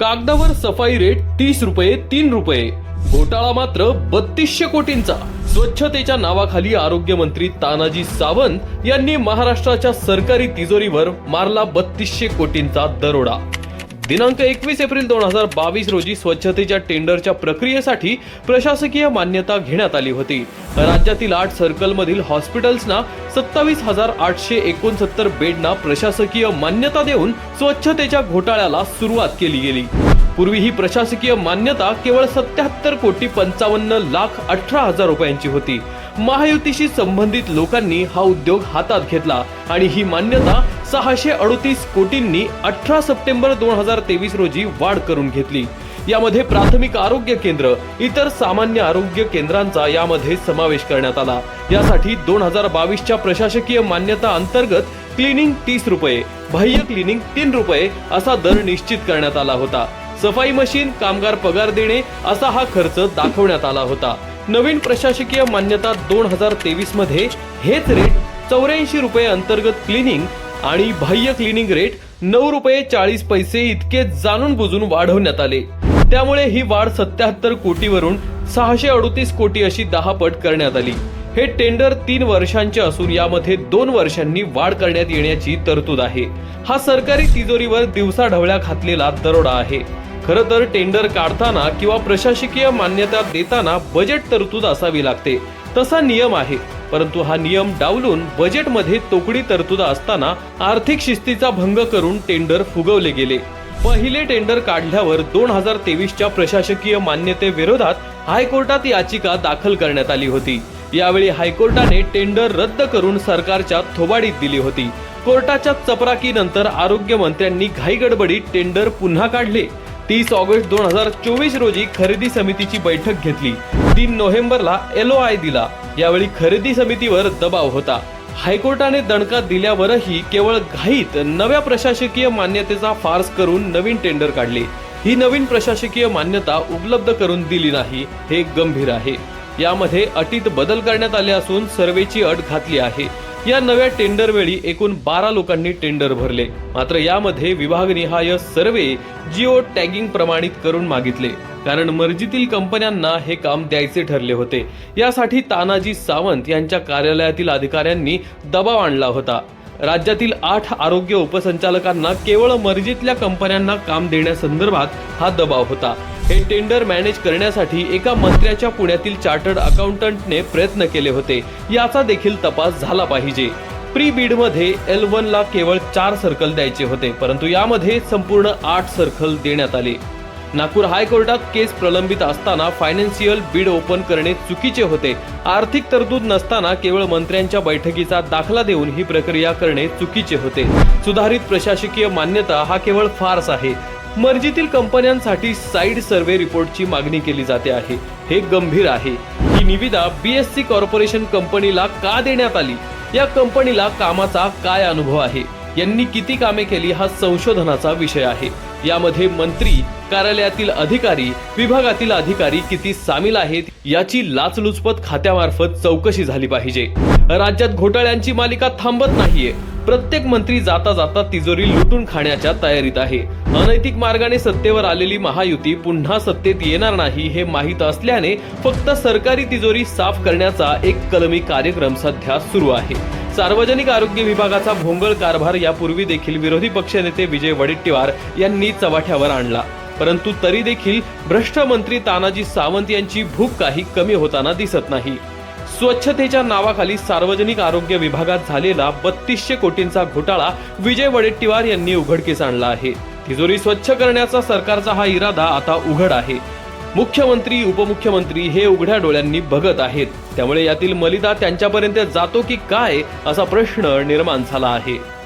कागदावर सफाई रेट तीस रुपये तीन रुपये. घोटाळा मात्र बत्तीसशे कोटींचा. स्वच्छतेच्या नावाखाली आरोग्यमंत्री तानाजी सावंत यांनी महाराष्ट्राच्या सरकारी तिजोरीवर मारला बत्तीसशे कोटींचा दरोडा. दिनांक एकवीस एप्रिल दोन हजार बावीस रोजी स्वच्छतेच्या टेंडरच्या प्रक्रियेसाठी प्रशासकीय मान्यता घेण्यात आली होती. राज्यातील आठ सर्कलमधील हॉस्पिटल्सना सत्तावीस हजार आठशे एकोणसत्तर बेडना प्रशासकीय मान्यता देऊन स्वच्छतेच्या घोटाळ्याला सुरुवात केली गेली. पूर्वी ही प्रशासकीय मान्यता केवळ सत्याहत्तर कोटी पंचावन्न लाख अठरा हजार रुपयांची होती. महायुतीशी संबंधित लोकांनी हा उद्योग हातात घेतला आणि ही मान्यता सहाशे अडतीस कोटींनी अठरा सप्टेंबर दोन हजार तेवीस रोजी वाढ करून घेतली. यामध्ये प्राथमिक आरोग्य केंद्र इतर सामान्य आरोग्य केंद्रांचा यामध्ये समावेश करण्यात आला. यासाठी दोन हजार बावीसच्या प्रशासकीय मान्यता अंतर्गत क्लिनिंग तीस रुपये बाह्य क्लिनिंग तीन रुपये असा दर निश्चित करण्यात आला होता. सफाई मशीन कामगार पगार देणे असा हा खर्च दाखवण्यात आला होता. नवीन प्रशासकीय मान्यता दोन हजार तेवीसमध्ये हेच रेट चौऱ्याऐंशी रुपये अंतर्गत क्लिनिंग आणि बाह्य क्लिनिंग रेट नऊ रुपये चाळीस पैसे इतके जाणून बुजून वाढवण्यात आले. त्यामुळे ही वाढ सत्याहत्तर कोटीवरून सहाशे अडोतीस कोटी अशी दहा पट करण्यात आली. हे टेंडर तीन वर्षांचे असून यामध्ये दोन वर्षांनी वाढ करण्यात येण्याची तरतूद आहे. हा सरकारी तिजोरीवर दिवसा ढवळ्या घातलेला दरोडा आहे. खर तर टेंडर काढताना किंवा प्रशासकीय मान्यता देताना बजेट तरतूद असावी लागते. तसा नियम आहे. परंतु हा नियम डावलून बजेटमध्ये तोकडी तरतूद असताना आर्थिक शिस्तीचा भंग करून टेंडर फुगवले गेले. पहिले टेंडर काढल्यावर दोन हजार तेवीसच्या प्रशासकीय मान्यतेविरोधात हायकोर्टात याचिका दाखल करण्यात आली होती. यावेळी हायकोर्टाने टेंडर रद्द करून सरकारच्या थोबाडीत दिली होती. कोर्टाच्या चपराकीनंतर आरोग्य मंत्र्यांनी घाईगडबडीत टेंडर पुन्हा काढले. तीस ऑगस्ट दोन हजार चोवीस रोजी खरेदी समितीची बैठक घेतली. तीन नोव्हेंबरला एलओआय दिला. यावेळी खरेदी समितीवर दबाव होता. हायकोर्टाने दणका दिल्यावरही केवळ घाईत नव्या प्रशासकीय मान्यतेचा फार्स करून नवीन टेंडर काढले. ही नवीन प्रशासकीय मान्यता उपलब्ध करून दिली नाही हे गंभीर आहे. यामध्ये अटीत बदल करण्यात आले असून सर्वेची अट घातली आहे. या नव्या टेंडर वेळी एकूण बारा लोकांनी टेंडर भरले. मात्र यामध्ये विभागनिहाय सर्वे जिओ टॅगिंग प्रमाणित करून मागितले. कारण मर्जीतील कंपन्यांना हे काम द्यायचे ठरले होते. यासाठी तानाजी सावंत यांच्या कार्यालयातील अधिकाऱ्यांनी दबाव आणला होता. राज्यातील आठ आरोग्य उपसंचालकांना केवळ मर्जीतल्या कंपन्यांना काम देण्यासंदर्भात हा दबाव होता. हे टेंडर मॅनेज करण्यासाठी एका मंत्र्याच्या पुण्यातील चार्टर्ड अकाउंटंटने प्रयत्न केले होते. याचा देखील तपास झाला पाहिजे. प्री बीडमध्ये एल वनला केवळ चार सर्कल द्यायचे होते परंतु यामध्ये संपूर्ण आठ सर्कल देण्यात आले. नागपूर हायकोर्टात केस प्रलंबित असताना फायनान्शियल बीड ओपन करणे चुकीचे होते. आर्थिक तरतूद नसताना केवळ मंत्र्यांच्या बैठकीचा दाखला देऊन ही प्रक्रिया करणे चुकीचे होते. सुधारित प्रशासकीय मान्यता हा केवळ फार्स आहे. मर्जीतील कंपन्यांसाठी साईड सर्व्हे रिपोर्टची मागणी केली जाते आहे. हे गंभीर आहे. ही निविदा बीएससी कॉर्पोरेशन कंपनीला का देण्यात आली? या कंपनीला कामाचा काय अनुभव आहे? यांनी किती कामे केली हा संशोधनाचा विषय आहे. यामध्ये मंत्री कार्यालयातील अधिकारी विभागातील अधिकारी किती सामील आहेत याची लाचलुचपत खात्यामार्फत चौकशी झाली पाहिजे. राज्यात घोटाळ्यांची मालिका थांबत नाहीये. प्रत्येक मंत्री जाता जाता तिजोरी लुटून खाण्याच्या तयारीत आहे. अनैतिक मार्गाने सत्तेवर आलेली महायुती पुन्हा सत्तेत येणार नाही हे माहीत असल्याने फक्त सरकारी तिजोरी साफ करण्याचा एक कलमी कार्यक्रम सध्या सुरू आहे. सार्वजनिक आरोग्य विभागाचा भोंगळ कारभार यापूर्वी देखील विरोधी पक्षनेते विजय वडेट्टीवार यांनी चव्हाट्यावर आणला. परंतु तरी देखील भ्रष्ट मंत्री तानाजी सावंत यांची भूक काही कमी होताना दिसत नाही. स्वच्छतेच्या नावाखाली सार्वजनिक आरोग्य विभागात झालेला बत्तीसशे कोटींचा घोटाळा विजय वडेट्टीवार यांनी उघडकीस आणला आहे. तिजोरी स्वच्छ करण्याचा सरकारचा हा इरादा आता उघड आहे. मुख्यमंत्री उपमुख्यमंत्री हे उघड्या डोळ्यांनी बघत आहेत. त्यामुळे यातील मलिदा त्यांच्यापर्यंत जातो की काय असा प्रश्न निर्माण झाला आहे.